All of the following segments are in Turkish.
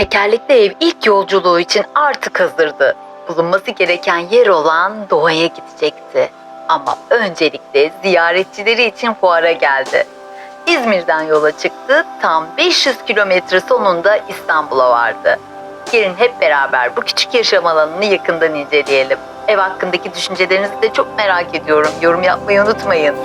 Tekerlekli ev ilk yolculuğu için artık hazırdı. Bulunması gereken yer olan doğaya gidecekti. Ama öncelikle ziyaretçileri için fuara geldi. İzmir'den yola çıktı, tam 500 kilometre sonunda İstanbul'a vardı. Gelin hep beraber bu küçük yaşam alanını yakından inceleyelim. Ev hakkındaki düşüncelerinizi de çok merak ediyorum. Yorum yapmayı unutmayın.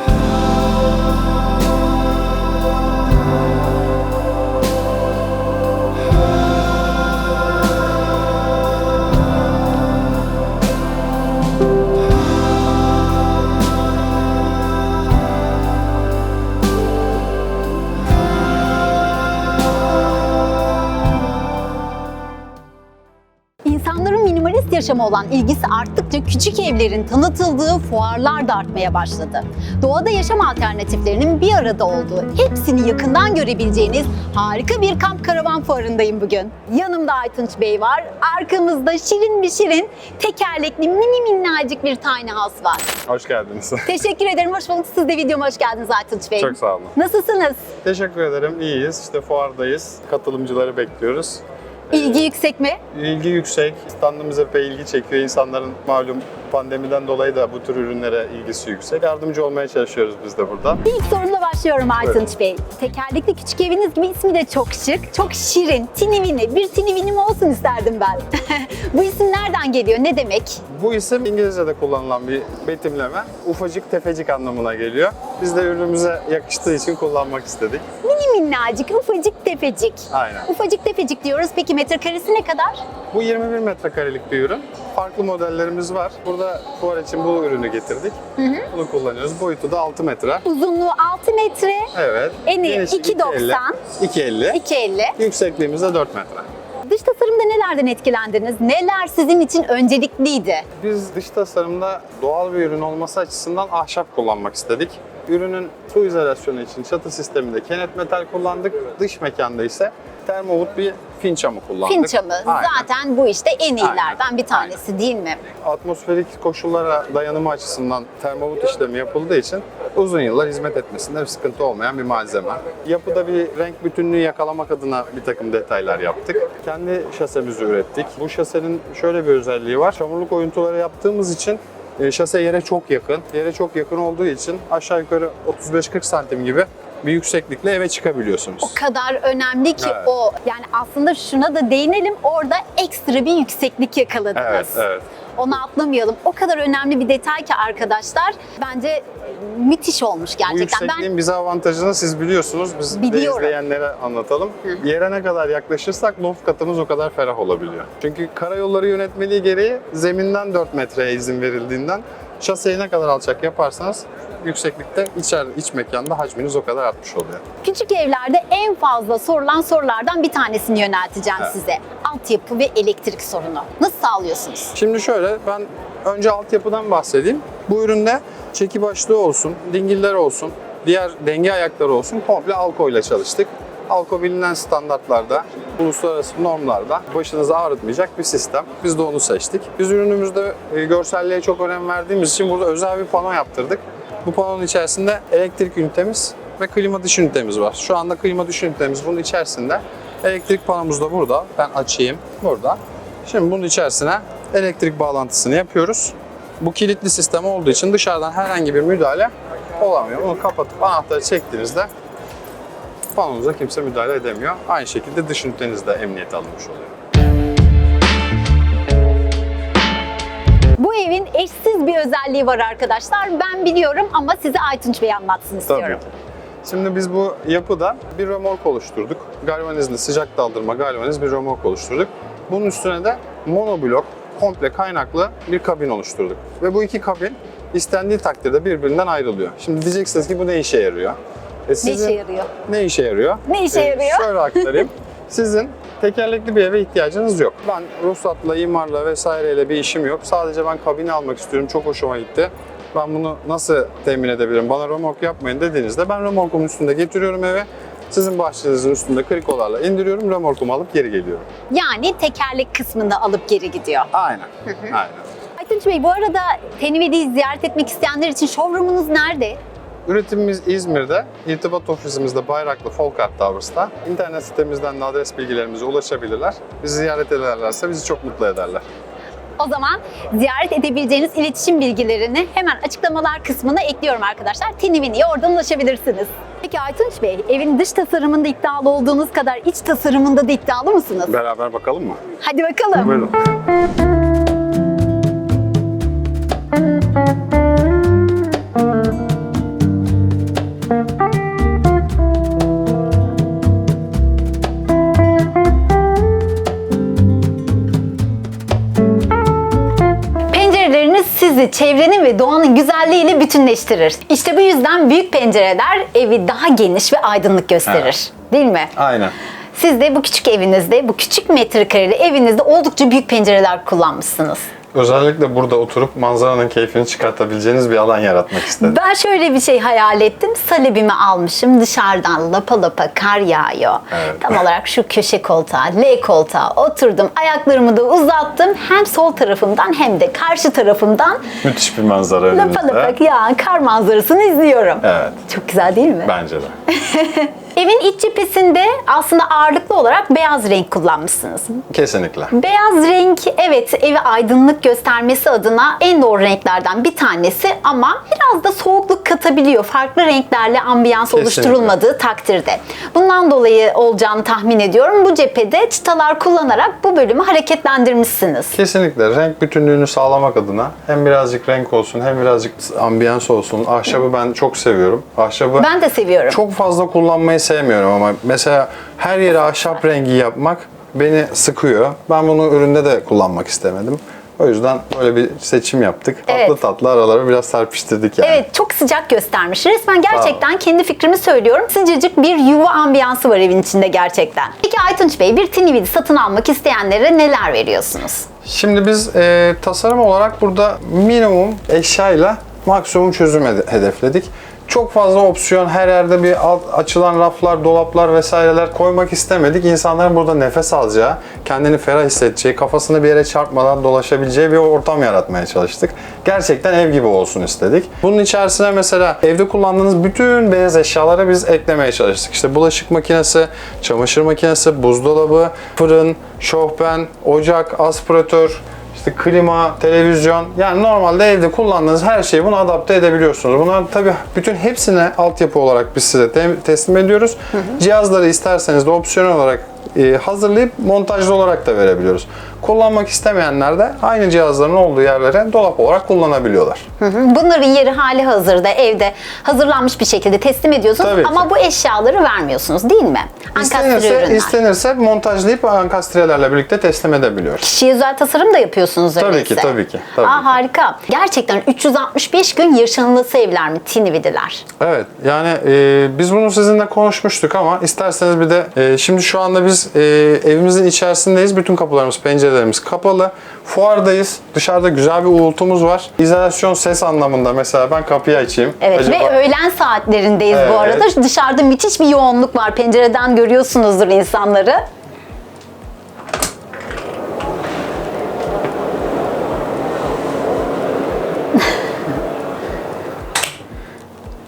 Yaşama olan ilgisi arttıkça küçük evlerin tanıtıldığı fuarlar da artmaya başladı. Doğada yaşam alternatiflerinin bir arada olduğu, hepsini yakından görebileceğiniz harika bir kamp karavan fuarındayım bugün. Yanımda Aytunç Bey var, arkamızda şirin bir şirin, tekerlekli mini minnacık bir tiny house var. Hoş geldiniz. Teşekkür ederim, hoş bulduk. Siz de videoma hoş geldiniz Aytunç Bey. Çok sağ olun. Nasılsınız? Teşekkür ederim. İyiyiz. İşte fuardayız. Katılımcıları bekliyoruz. İlgi yüksek mi? İlgi yüksek. Standımız epey ilgi çekiyor. İnsanların malum pandemiden dolayı da bu tür ürünlere ilgisi yüksek. Yardımcı olmaya çalışıyoruz biz de burada. İlk sorumla başlıyorum Aytunç Bey. Tekerlekli küçük eviniz gibi ismi de çok şık, çok şirin. Tinivini, bir tinivinim olsun isterdim ben. Bu isim nereden geliyor, ne demek? Bu isim İngilizce'de kullanılan bir betimleme. Ufacık tefecik anlamına geliyor. Biz de ürünümüze yakıştığı için kullanmak istedik. Minnacık, ufacık tefecik. Aynen. Ufacık tefecik diyoruz. Peki metrekaresi ne kadar? Bu 21 metrekarelik bir ürün. Farklı modellerimiz var. Burada fuar için bu ürünü getirdik. Bunu kullanıyoruz. Boyutu da 6 metre. Uzunluğu 6 metre, Evet. Eni Genişliği 2.90. 2.50. 2.50. Yüksekliğimiz de 4 metre. Dış tasarımda nelerden etkilendiniz? Neler sizin için öncelikliydi? Biz dış tasarımda doğal bir ürün olması açısından ahşap kullanmak istedik. Ürünün su izolasyonu için çatı sisteminde kenet metal kullandık. Dış mekanda ise termowood bir fin camı kullandık. Fin çamı Aynen. zaten bu işte en iyilerden Aynen. bir tanesi değil mi? Atmosferik koşullara dayanımı açısından termowood işlemi yapıldığı için uzun yıllar hizmet etmesinde bir sıkıntı olmayan bir malzeme. Yapıda bir renk bütünlüğü yakalamak adına bir takım detaylar yaptık. Kendi şasemizi ürettik. Bu şasenin şöyle bir özelliği var. Çamurluk oyuntuları yaptığımız için e, şase yere çok yakın. Yere çok yakın olduğu için aşağı yukarı 35-40 santim gibi bir yükseklikle eve çıkabiliyorsunuz. o kadar önemli ki Evet. o. Yani aslında şuna da değinelim. Orada ekstra bir yükseklik yakaladınız. Evet, evet. Onu atlamayalım. O kadar önemli bir detay ki arkadaşlar. Bence müthiş olmuş Bu gerçekten. yüksekliğin bize avantajını siz biliyorsunuz. Biz de Biliyorum. izleyenlere anlatalım. Yere ne kadar yaklaşırsak loft katımız o kadar ferah olabiliyor. Çünkü karayolları yönetmeliği gereği zeminden 4 metreye izin verildiğinden şaseyi ne kadar alçak yaparsanız yükseklikte içer, iç mekanda hacminiz o kadar artmış oluyor. Ben küçük evlerde en fazla sorulan sorulardan bir tanesini yönelteceğim Evet. size. Altyapı ve elektrik sorunu. Nasıl sağlıyorsunuz? Şimdi şöyle ben önce altyapıdan bahsedeyim. Bu üründe çeki başlığı olsun, dingiller olsun, diğer denge ayakları olsun komple Alko ile çalıştık. Alko bilinen standartlarda, uluslararası normlarda başınızı ağrıtmayacak bir sistem. Biz de onu seçtik. Biz ürünümüzde e, görselliğe çok önem verdiğimiz için burada özel bir pano yaptırdık. Bu panonun içerisinde elektrik ünitemiz ve klima dış ünitemiz var. Şu anda klima dış ünitemiz bunun içerisinde. Elektrik panomuz da burada. Ben açayım. Burada. Şimdi bunun içerisine elektrik bağlantısını yapıyoruz. Bu kilitli sistem olduğu için dışarıdan herhangi bir müdahale olamıyor. Bunu kapatıp anahtarı çektiğinizde panonuza kimse müdahale edemiyor. Aynı şekilde dış üniteniz de emniyet alınmış oluyor. Bu evin eşsiz bir özelliği var arkadaşlar. Ben biliyorum ama size Aytunç Bey anlatsın istiyorum. Şimdi biz bu yapıda bir römork oluşturduk. Galvanizli sıcak daldırma galvaniz bir römork oluşturduk. Bunun üstüne de monoblok komple kaynaklı bir kabin oluşturduk. Ve bu iki kabin istendiği takdirde birbirinden ayrılıyor. Şimdi diyeceksiniz ki bu ne işe yarıyor? E Ne sizin- işe yarıyor? Ne işe yarıyor? Ne işe Ee, yarıyor? Şöyle aktarayım. Sizin tekerlekli bir eve ihtiyacınız yok. Ben ruhsatla, imarla vesaireyle bir işim yok. Sadece ben kabini almak istiyorum. Çok hoşuma gitti. Ben bunu nasıl temin edebilirim? Bana römork yapmayın dediğinizde ben römorkumun üstünde getiriyorum eve. Sizin bahçenizin üstünde krikolarla indiriyorum. Römorkumu alıp geri geliyorum. Yani tekerlek kısmında alıp geri gidiyor. Aynen. Aynen. Aytunç Bey bu arada Tenivedi'yi ziyaret etmek isteyenler için showroom'unuz nerede? Üretimimiz İzmir'de, irtibat ofisimizde Bayraklı Folkart Towers'ta. İnternet sitemizden de adres bilgilerimize ulaşabilirler. Bizi ziyaret ederlerse bizi çok mutlu ederler. O zaman ziyaret edebileceğiniz iletişim bilgilerini hemen açıklamalar kısmına ekliyorum arkadaşlar. Tinivini'ye oradan ulaşabilirsiniz. Peki Aytunç Bey, evin dış tasarımında iddialı olduğunuz kadar iç tasarımında da iddialı mısınız? Beraber bakalım mı? Hadi bakalım. Buyurun. Sizi çevrenin ve doğanın güzelliğiyle bütünleştirir. İşte bu yüzden büyük pencereler evi daha geniş ve aydınlık gösterir. Evet. Değil mi? Aynen. Siz de bu küçük evinizde, bu küçük metrekareli evinizde oldukça büyük pencereler kullanmışsınız. Özellikle burada oturup manzaranın keyfini çıkartabileceğiniz bir alan yaratmak istedim. Ben şöyle bir şey hayal ettim. Salebimi almışım. Dışarıdan lapa lapa kar yağıyor. Evet. Tam olarak şu köşe koltuğa, L koltuğa oturdum. Ayaklarımı da uzattım. Hem sol tarafımdan hem de karşı tarafımdan Müthiş bir manzara lapa lapa yağan kar manzarasını izliyorum. Evet. Çok güzel değil mi? Bence de. Evin iç cephesinde aslında ağırlıklı olarak beyaz renk kullanmışsınız. Kesinlikle. Beyaz renk evet evi aydınlık göstermesi adına en doğru renklerden bir tanesi ama biraz da soğukluk katabiliyor. Farklı renklerle ambiyans Kesinlikle. oluşturulmadığı takdirde. Bundan dolayı olacağını tahmin ediyorum. Bu cephede çıtalar kullanarak bu bölümü hareketlendirmişsiniz. Kesinlikle renk bütünlüğünü sağlamak adına hem birazcık renk olsun hem birazcık ambiyans olsun. Ahşabı ben çok seviyorum. Ahşabı Ben de seviyorum. çok fazla kullanmayı sevmiyorum ama mesela her yere ahşap rengi yapmak beni sıkıyor. Ben bunu üründe de kullanmak istemedim. O yüzden böyle bir seçim yaptık. Evet. Tatlı tatlı araları biraz serpiştirdik yani. Evet çok sıcak göstermiş. Resmen gerçekten kendi fikrimi söylüyorum. Sıcacık bir yuva ambiyansı var evin içinde gerçekten. Peki Aytunç Bey bir Tinividi satın almak isteyenlere neler veriyorsunuz? Şimdi biz e, tasarım olarak burada minimum eşyayla maksimum çözüm hede- hedefledik. Çok fazla opsiyon, her yerde bir alt, açılan raflar, dolaplar vesaireler koymak istemedik. İnsanların burada nefes alacağı, kendini ferah hissedeceği, kafasını bir yere çarpmadan dolaşabileceği bir ortam yaratmaya çalıştık. Gerçekten ev gibi olsun istedik. Bunun içerisine mesela evde kullandığınız bütün beyaz eşyaları biz eklemeye çalıştık. İşte bulaşık makinesi, çamaşır makinesi, buzdolabı, fırın, şofben, ocak, aspiratör, işte klima, televizyon yani normalde evde kullandığınız her şeyi bunu adapte edebiliyorsunuz. Bunlar tabii bütün hepsine altyapı olarak biz size te- teslim ediyoruz. Cihazları isterseniz de opsiyonel olarak e, hazırlayıp montajlı olarak da verebiliyoruz. Kullanmak istemeyenler de aynı cihazların olduğu yerlere dolap olarak kullanabiliyorlar. Hı hı. Bunların yeri hali hazırda evde hazırlanmış bir şekilde teslim ediyorsunuz Tabii ki. ama bu eşyaları vermiyorsunuz değil mi? Ankastre İstenirse, ürünler. istenirse montajlayıp ankastrelerle birlikte teslim edebiliyoruz. Kişiye özel tasarım da yapıyorsunuz Tabii öyleyse. ki, tabii ki, tabii Aa, ki. harika. Gerçekten 365 gün yaşanılası evler mi Tinividiler? Evet yani e, biz bunu sizinle konuşmuştuk ama isterseniz bir de e, şimdi şu anda biz e, evimizin içerisindeyiz. Bütün kapılarımız, pencerelerimiz kapalı. Fuardayız. Dışarıda güzel bir uğultumuz var. İzolasyon ses anlamında mesela ben kapıyı açayım. Evet Acaba- ve öğlen saatlerindeyiz bu Evet. arada. Dışarıda müthiş bir yoğunluk var. Pencereden görüyorsunuzdur insanları.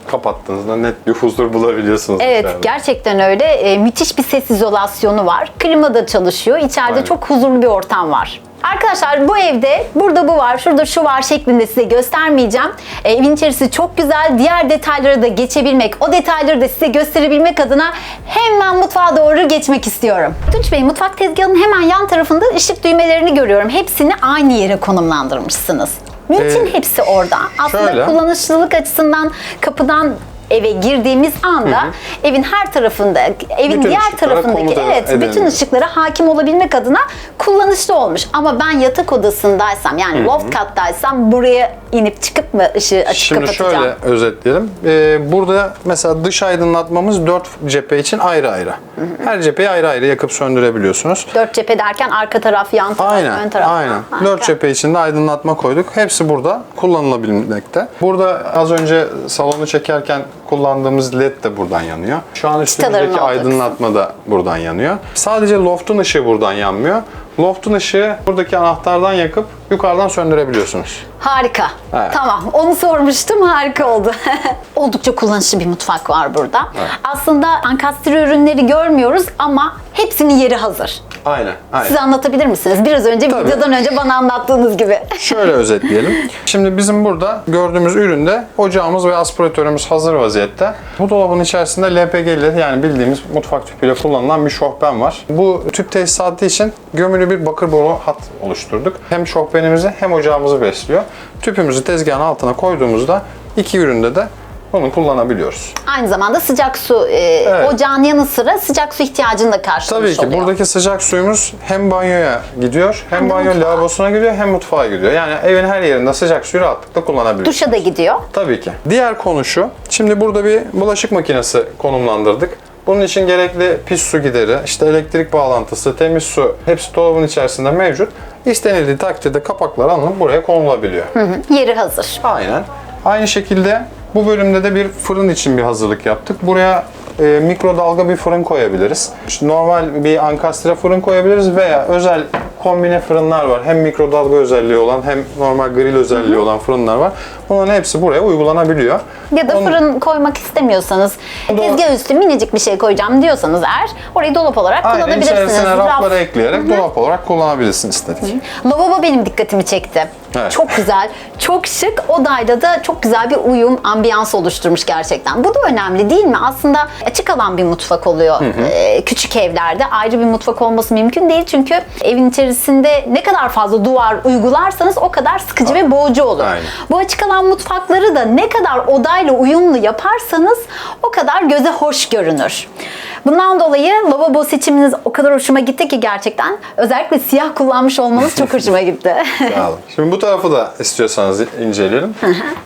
Kapattığınızda net bir huzur bulabiliyorsunuz. Evet dışarıda. gerçekten öyle. E, müthiş bir ses izolasyonu var. Klima da çalışıyor. İçeride Aynen. çok huzurlu bir ortam var. Arkadaşlar bu evde burada bu var, şurada şu var şeklinde size göstermeyeceğim. E, evin içerisi çok güzel. Diğer detaylara da geçebilmek, o detayları da size gösterebilmek adına hemen mutfağa doğru geçmek istiyorum. Tunç Bey mutfak tezgahının hemen yan tarafında ışık düğmelerini görüyorum. Hepsini aynı yere konumlandırmışsınız. Niçin Ee, hepsi orada? Aslında şöyle. kullanışlılık açısından kapıdan eve girdiğimiz anda evin her tarafında, evin Bütün diğer tarafındaki evet bütün edelim. ışıklara hakim olabilmek adına kullanışlı olmuş. Ama ben yatak odasındaysam yani loft kattaysam buraya inip çıkıp mı ışığı açıp Şimdi kapatacağım? şöyle özetleyelim. Ee, burada mesela dış aydınlatmamız dört cephe için ayrı ayrı. Her cepheyi ayrı ayrı yakıp söndürebiliyorsunuz. Dört cephe derken arka taraf, yan taraf, ön Aynen, taraf. aynen. Harika. Dört cephe içinde aydınlatma koyduk. Hepsi burada kullanılabilmekte. Burada az önce salonu çekerken kullandığımız led de buradan yanıyor. Şu an üstümüzdeki aydınlatma da buradan yanıyor. Sadece loft'un ışığı buradan yanmıyor. Loft'un ışığı buradaki anahtardan yakıp yukarıdan söndürebiliyorsunuz. Harika. Evet. Tamam. Onu sormuştum. Harika oldu. Oldukça kullanışlı bir mutfak var burada. Aslında ankastre ürünleri görmüyoruz ama hepsinin yeri hazır. Aynen. aynen. Siz anlatabilir misiniz? Biraz önce Tabii. videodan önce bana anlattığınız gibi. Şöyle özetleyelim. Şimdi bizim burada gördüğümüz üründe ocağımız ve aspiratörümüz hazır vaziyette. Bu dolabın içerisinde LPG ile yani bildiğimiz mutfak tüpüyle kullanılan bir şohben var. Bu tüp tesisatı için gömülü bir bakır boru hat oluşturduk. Hem şohbenimizi hem ocağımızı besliyor. Tüpümüzü tezgahın altına koyduğumuzda iki üründe de bunu kullanabiliyoruz. Aynı zamanda sıcak su e, ocağın yanı sıra sıcak su ihtiyacını da karşılamış Tabii ki oluyor. buradaki sıcak suyumuz hem banyoya gidiyor, hem, de banyo mutfağa. lavabosuna gidiyor, hem mutfağa gidiyor. Yani evin her yerinde sıcak suyu rahatlıkla kullanabiliyoruz. Duşa da gidiyor. Tabii ki. Diğer konu şu. Şimdi burada bir bulaşık makinesi konumlandırdık. Bunun için gerekli pis su gideri, işte elektrik bağlantısı, temiz su hepsi dolabın içerisinde mevcut. İstenildiği takdirde kapaklar alınıp buraya konulabiliyor. Hı, Yeri hazır. Aynen. Aynı şekilde bu bölümde de bir fırın için bir hazırlık yaptık. Buraya e, mikrodalga bir fırın koyabiliriz. İşte normal bir ankastre fırın koyabiliriz veya özel kombine fırınlar var. Hem mikrodalga özelliği olan hem normal grill özelliği olan fırınlar var. Bunların hepsi buraya uygulanabiliyor. Ya da Onun- fırın koymak istemiyorsanız, Doğru. tezgah üstü minicik bir şey koyacağım diyorsanız eğer orayı dolap olarak Aynen kullanabilirsiniz. içerisine Raf- rafları ekleyerek dolap olarak kullanabilirsin istedik. Lavabo benim dikkatimi çekti. Evet. Çok güzel, çok şık. Odayla da çok güzel bir uyum, ambiyans oluşturmuş gerçekten. Bu da önemli değil mi? Aslında açık alan bir mutfak oluyor. Ee, küçük evlerde ayrı bir mutfak olması mümkün değil. Çünkü evin içerisinde ne kadar fazla duvar uygularsanız o kadar sıkıcı ve boğucu olur. Aynen. Bu açık alan mutfakları da ne kadar odayla uyumlu yaparsanız o kadar göze hoş görünür. Bundan dolayı lavabo seçiminiz o kadar hoşuma gitti ki gerçekten. Özellikle siyah kullanmış olmanız çok hoşuma gitti. Sağ olun. Şimdi bu tarafı da istiyorsanız inceleyelim.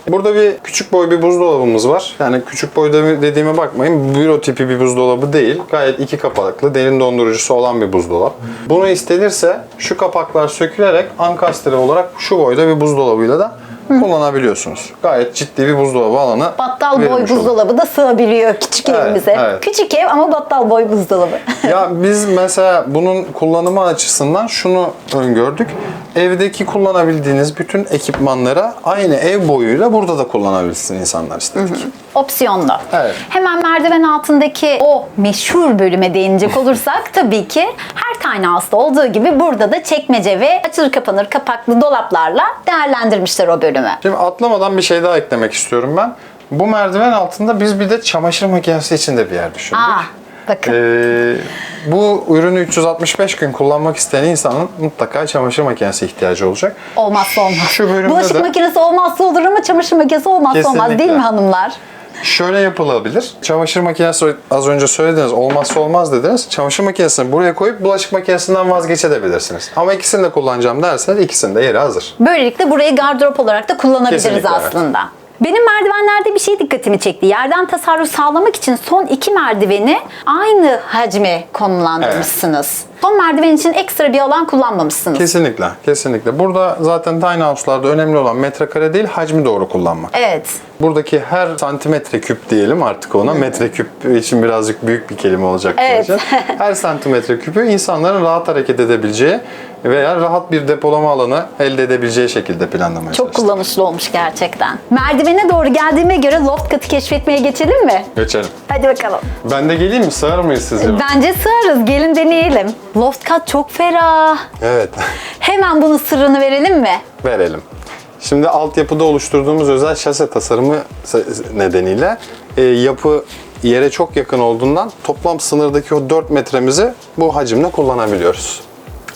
Burada bir küçük boy bir buzdolabımız var. Yani küçük boy dediğime bakmayın. Büro tipi bir buzdolabı değil. Gayet iki kapaklı, derin dondurucusu olan bir buzdolap. Bunu istenirse şu kapaklar sökülerek ankastre olarak şu boyda bir buzdolabıyla da kullanabiliyorsunuz. Gayet ciddi bir buzdolabı alanı Battal boy verilmiş olur. buzdolabı da sığabiliyor küçük Evet, evimize. evet. Küçük ev ama battal boy buzdolabı. Ya biz mesela bunun kullanımı açısından şunu öngördük. Evdeki kullanabildiğiniz bütün ekipmanlara aynı ev boyuyla burada da kullanabilsin insanlar istedik. Opsiyonlu. Evet. Hemen merdiven altındaki o meşhur bölüme değinecek olursak tabii ki her house'da olduğu gibi burada da çekmece ve açılır kapanır kapaklı dolaplarla değerlendirmişler o bölümü. Şimdi atlamadan bir şey daha eklemek istiyorum ben. Bu merdiven altında biz bir de çamaşır makinesi için de bir yer düşündük. Aa, bakın. Ee, bu ürünü 365 gün kullanmak isteyen insanın mutlaka çamaşır makinesi ihtiyacı olacak. Olmazsa olmaz. Şu bölümde Bulaşık de makinesi olmazsa olur ama çamaşır makinesi olmazsa olmaz değil Kesinlikle. mi hanımlar? Şöyle yapılabilir. Çamaşır makinesi az önce söylediniz olmazsa olmaz dediniz. Çamaşır makinesini buraya koyup bulaşık makinesinden vazgeçebilirsiniz. Ama ikisini de kullanacağım derseniz ikisinin de yeri hazır. Böylelikle burayı gardırop olarak da kullanabiliriz Kesinlikle, evet. Benim merdivenlerde bir şey dikkatimi çekti. Yerden tasarruf sağlamak için son iki merdiveni aynı hacme konumlandırmışsınız. Son merdiven için ekstra bir alan kullanmamışsınız. Kesinlikle, kesinlikle. Burada zaten tiny house'larda önemli olan metrekare değil, hacmi doğru kullanmak. Evet. Buradaki her santimetre küp diyelim artık ona. Metreküp için birazcık büyük bir kelime olacak. Evet. Her santimetre küpü insanların rahat hareket edebileceği veya rahat bir depolama alanı elde edebileceği şekilde planlamaya Çok çalıştık. kullanışlı olmuş gerçekten. Merdivene doğru geldiğime göre loft katı keşfetmeye geçelim mi? Geçelim. Hadi bakalım. Ben de geleyim mi? Sığar mıyız sizce? Bence sığarız. Gelin deneyelim. Loft kat çok ferah. Evet. Hemen bunun sırrını verelim mi? Verelim. Şimdi altyapıda oluşturduğumuz özel şase tasarımı nedeniyle e, yapı yere çok yakın olduğundan toplam sınırdaki o 4 metremizi bu hacimle kullanabiliyoruz.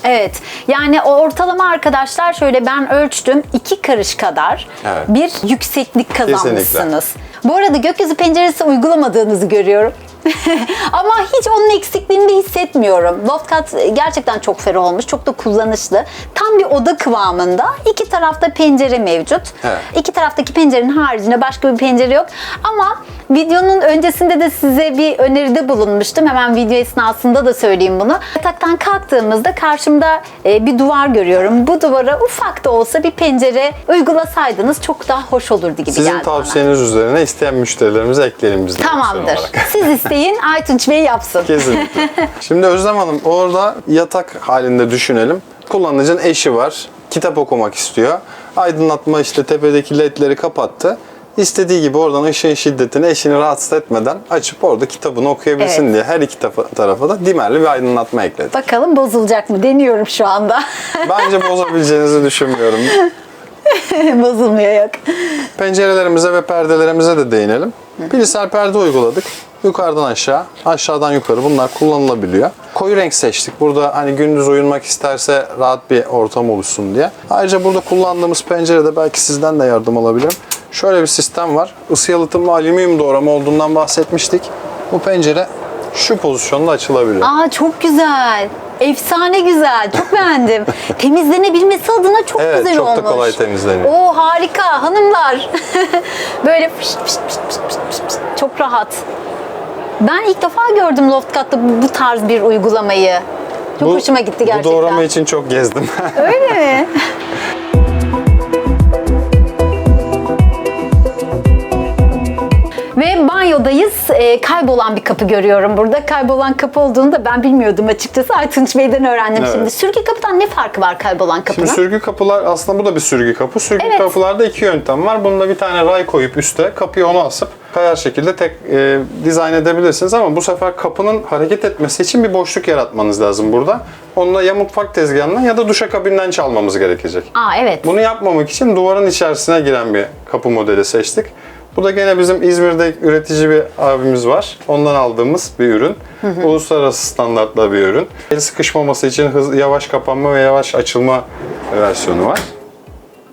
Evet. Yani o ortalama arkadaşlar şöyle ben ölçtüm. iki karış kadar Evet. bir yükseklik kazanmışsınız. Bu arada gökyüzü penceresi uygulamadığınızı görüyorum. Ama hiç onun eksikliğini de hissetmiyorum. Loft kat gerçekten çok ferah olmuş. Çok da kullanışlı. Tam bir oda kıvamında. İki tarafta pencere mevcut. Evet. İki taraftaki pencerenin haricinde başka bir pencere yok. Ama videonun öncesinde de size bir öneride bulunmuştum. Hemen video esnasında da söyleyeyim bunu. Yataktan kalktığımızda karşımda e, bir duvar görüyorum. Bu duvara ufak da olsa bir pencere uygulasaydınız çok daha hoş olurdu gibi Sizin geldi bana. tavsiyeniz üzerine isteyen müşterilerimize ekleyelim biz de. Tamamdır. Siz isteyin, Aytunç Bey yapsın. Kesinlikle. Şimdi Özlem Hanım orada yatak halinde düşünelim. Kullanıcının eşi var. Kitap okumak istiyor. Aydınlatma işte tepedeki ledleri kapattı. İstediği gibi oradan ışığın şiddetini eşini rahatsız etmeden açıp orada kitabını okuyabilsin Evet. diye her iki tarafa- tarafa da dimerli bir aydınlatma ekledi. Bakalım bozulacak mı? Deniyorum şu anda. Bence bozabileceğinizi düşünmüyorum. Bozulmuyor yok. Pencerelerimize ve perdelerimize de değinelim. Bilgisayar perde uyguladık. Yukarıdan aşağı, aşağıdan yukarı bunlar kullanılabiliyor. Koyu renk seçtik. Burada hani gündüz uyunmak isterse rahat bir ortam oluşsun diye. Ayrıca burada kullandığımız pencerede belki sizden de yardım alabilirim. Şöyle bir sistem var. Isı yalıtımlı alüminyum doğrama olduğundan bahsetmiştik. Bu pencere şu pozisyonda açılabiliyor. Aa çok güzel. Efsane güzel. Çok beğendim. Temizlenebilmesi adına çok Evet, güzel çok da olmuş. kolay temizleniyor. Oo harika hanımlar. Böyle pişt pişt pişt pişt pişt pişt. çok rahat. Ben ilk defa gördüm Loftkat'ta bu, bu tarz bir uygulamayı. Çok Bu- hoşuma gitti gerçekten. Bu doğrama için çok gezdim. Öyle mi? Ve banyodayız. Ee, kaybolan bir kapı görüyorum burada. Kaybolan kapı olduğunu da ben bilmiyordum açıkçası. Aytunç Bey'den öğrendim Evet. şimdi. Sürgü kapıdan ne farkı var kaybolan kapının? Şimdi sürgü kapılar aslında bu da bir sürgü kapı. Sürgü Evet. kapılarda iki yöntem var. Bunda bir tane ray koyup üste kapıyı ona asıp kayar şekilde tek e, dizayn edebilirsiniz ama bu sefer kapının hareket etmesi için bir boşluk yaratmanız lazım burada. Onu da ya mutfak tezgahından ya da duşakabinden çalmamız gerekecek. Aa evet. Bunu yapmamak için duvarın içerisine giren bir kapı modeli seçtik. Bu da gene bizim İzmir'de üretici bir abimiz var. Ondan aldığımız bir ürün. Uluslararası standartla bir ürün. El sıkışmaması için hız, yavaş kapanma ve yavaş açılma versiyonu var.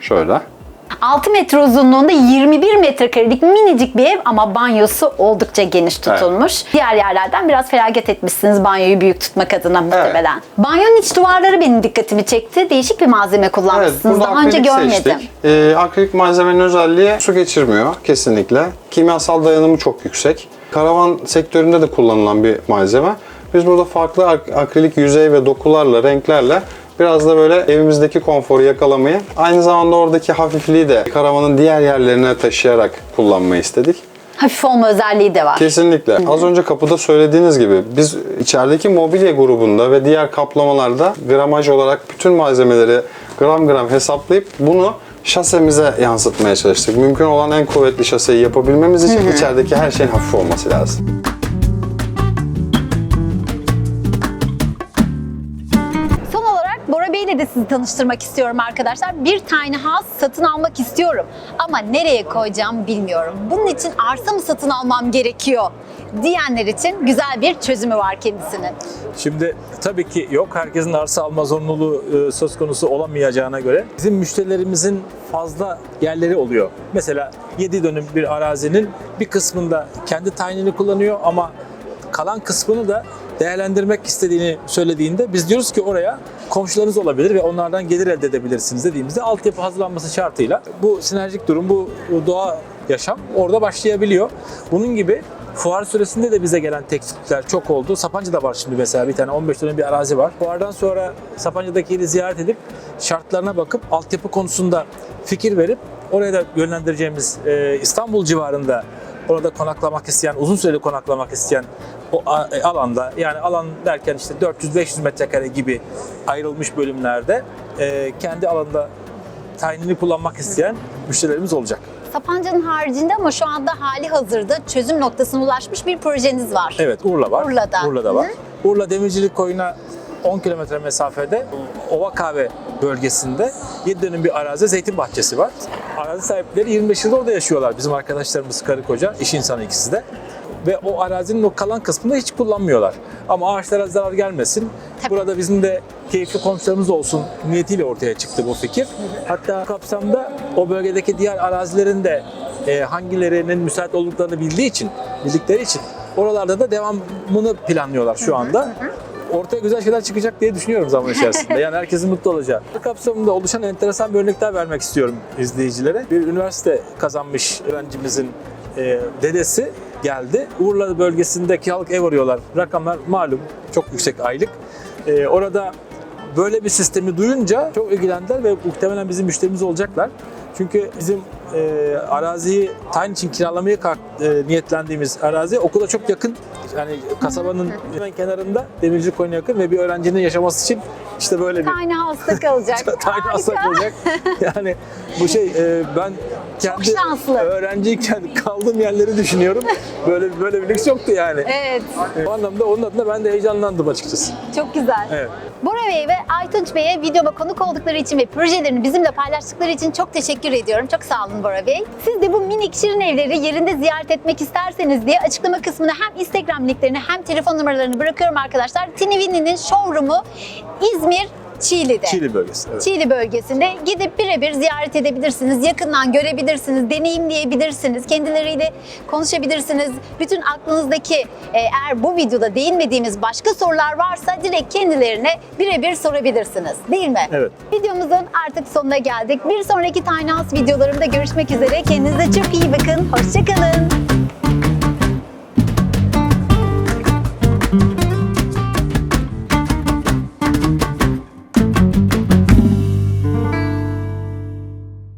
Şöyle. 6 metre uzunluğunda 21 metrekarelik minicik bir ev ama banyosu oldukça geniş tutulmuş. Diğer yerlerden biraz feragat etmişsiniz banyoyu büyük tutmak adına muhtemelen. Banyonun iç duvarları benim dikkatimi çekti. Değişik bir malzeme Evet, kullanmışsınız. burada Daha önce görmedim. seçtik. Ee, akrilik malzemenin özelliği su geçirmiyor kesinlikle. Kimyasal dayanımı çok yüksek. Karavan sektöründe de kullanılan bir malzeme. Biz burada farklı ak- akrilik yüzey ve dokularla, renklerle biraz da böyle evimizdeki konforu yakalamayı, aynı zamanda oradaki hafifliği de karavanın diğer yerlerine taşıyarak kullanmayı istedik. Hafif olma özelliği de var. Kesinlikle. Az önce kapıda söylediğiniz gibi biz içerideki mobilya grubunda ve diğer kaplamalarda gramaj olarak bütün malzemeleri gram gram hesaplayıp bunu şasemize yansıtmaya çalıştık. Mümkün olan en kuvvetli şaseyi yapabilmemiz için içerideki her şeyin hafif olması lazım. Sizi tanıştırmak istiyorum arkadaşlar. Bir tiny house satın almak istiyorum ama nereye koyacağım bilmiyorum. Bunun için arsa mı satın almam gerekiyor diyenler için güzel bir çözümü var kendisinin. Şimdi tabii ki yok. Herkesin arsa alma zorunluluğu e, söz konusu olamayacağına göre bizim müşterilerimizin fazla yerleri oluyor. Mesela 7 dönüm bir arazinin bir kısmında kendi tayinini kullanıyor ama kalan kısmını da değerlendirmek istediğini söylediğinde biz diyoruz ki oraya komşularınız olabilir ve onlardan gelir elde edebilirsiniz dediğimizde altyapı hazırlanması şartıyla bu sinerjik durum, bu doğa yaşam orada başlayabiliyor. Bunun gibi Fuar süresinde de bize gelen teklifler çok oldu. Sapanca'da var şimdi mesela bir tane 15 dönüm bir arazi var. Fuardan sonra Sapanca'daki yeri ziyaret edip şartlarına bakıp altyapı konusunda fikir verip oraya da yönlendireceğimiz e, İstanbul civarında orada konaklamak isteyen, uzun süreli konaklamak isteyen o e, alanda yani alan derken işte 400-500 metrekare gibi ayrılmış bölümlerde e, kendi alanda tayinini kullanmak isteyen müşterilerimiz olacak. Sapanca'nın haricinde ama şu anda hali hazırda çözüm noktasına ulaşmış bir projeniz var. Evet Urla var. Urla'da. Urla'da var. Urla Demircilik Koyu'na 10 kilometre mesafede Ova Kahve bölgesinde 7 dönüm bir arazi zeytin bahçesi var. Arazi sahipleri 25 yıldır orada yaşıyorlar. Bizim arkadaşlarımız karı koca, iş insanı ikisi de. Ve o arazinin o kalan kısmını hiç kullanmıyorlar. Ama ağaçlara zarar gelmesin. Tabii. Burada bizim de keyifli komşularımız olsun niyetiyle ortaya çıktı bu fikir. Hatta kapsamda o bölgedeki diğer arazilerin de e, hangilerinin müsait olduklarını bildiği için, bildikleri için Oralarda da devamını planlıyorlar şu anda. Ortaya güzel şeyler çıkacak diye düşünüyorum zaman içerisinde. Yani herkesin mutlu olacağı. Bu kapsamında oluşan enteresan bir örnek daha vermek istiyorum izleyicilere. Bir üniversite kazanmış öğrencimizin e, dedesi geldi. Urla bölgesinde kiralık ev arıyorlar. Rakamlar malum çok yüksek aylık. E, orada böyle bir sistemi duyunca çok ilgilendiler ve muhtemelen bizim müşterimiz olacaklar. Çünkü bizim e, araziyi tayin için kiralamaya kalk, e, niyetlendiğimiz arazi okula çok yakın. Yani kasabanın hemen kenarında Demirci Koyun'a yakın ve bir öğrencinin yaşaması için işte böyle bir Tiny House'da kalacak. tane Harika. asak olacak. Yani bu şey e, ben kendi şanslı. öğrenciyken kaldığım yerleri düşünüyorum. Böyle böyle bir lüks yoktu yani. Evet, O anlamda onun adına ben de heyecanlandım açıkçası. çok güzel. Evet. Bora Bey ve Aytunç Bey'e videoma konuk oldukları için ve projelerini bizimle paylaştıkları için çok teşekkür ediyorum. Çok sağ olun Bora Bey. Siz de bu minik şirin evleri yerinde ziyaret etmek isterseniz diye açıklama kısmına hem Instagram linklerini hem telefon numaralarını bırakıyorum arkadaşlar. Tinivini'nin showroom'u İzmir Çiğli'de. Çiğli bölgesi. Evet. Çiğli bölgesinde gidip birebir ziyaret edebilirsiniz, yakından görebilirsiniz, deneyimleyebilirsiniz, kendileriyle konuşabilirsiniz. Bütün aklınızdaki e, eğer bu videoda değinmediğimiz başka sorular varsa direkt kendilerine birebir sorabilirsiniz. Değil mi? Evet. Videomuzun artık sonuna geldik. Bir sonraki Tiny House videolarımda görüşmek üzere. Kendinize çok iyi bakın. Hoşçakalın.